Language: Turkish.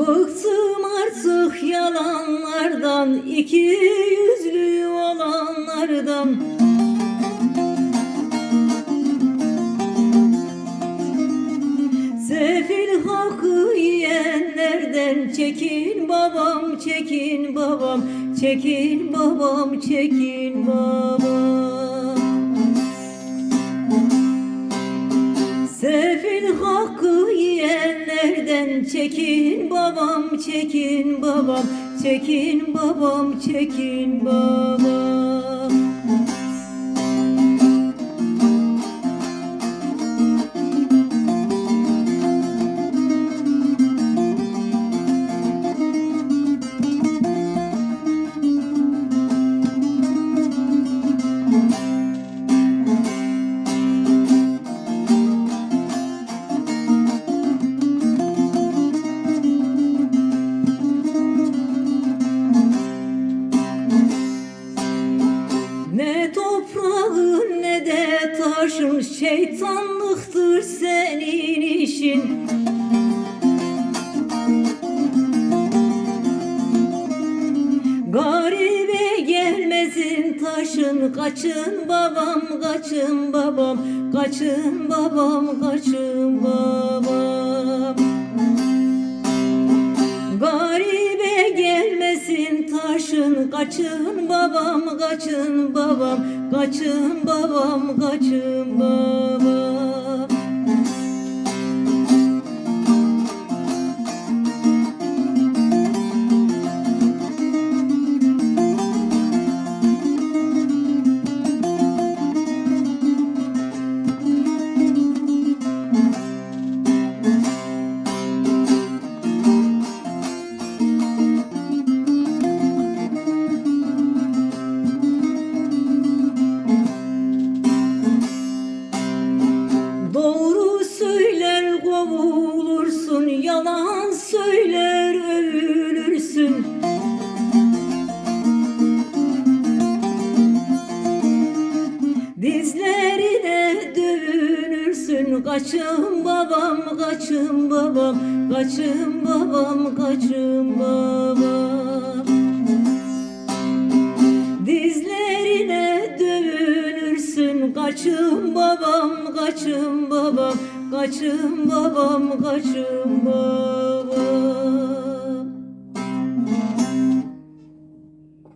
Bıktım artık yalanlardan iki yüzlü olanlardan. Sefil hakkı yiyenlerden çekin babam çekin babam çekin babam çekin babam yiyenlerden çekin babam çekin babam. Çekin babam çekin babam taşın şeytanlıktır senin işin. Garibe gelmesin taşın kaçın babam kaçın babam kaçın babam kaçın babam kaçın babam kaçın babam. Kaçın babam kaçın babam Kaçın babam kaçın babam Kaçın babam kaçın babam. Dizlerine dövünürsün Kaçın babam, kaçın babam Kaçın babam, kaçın babam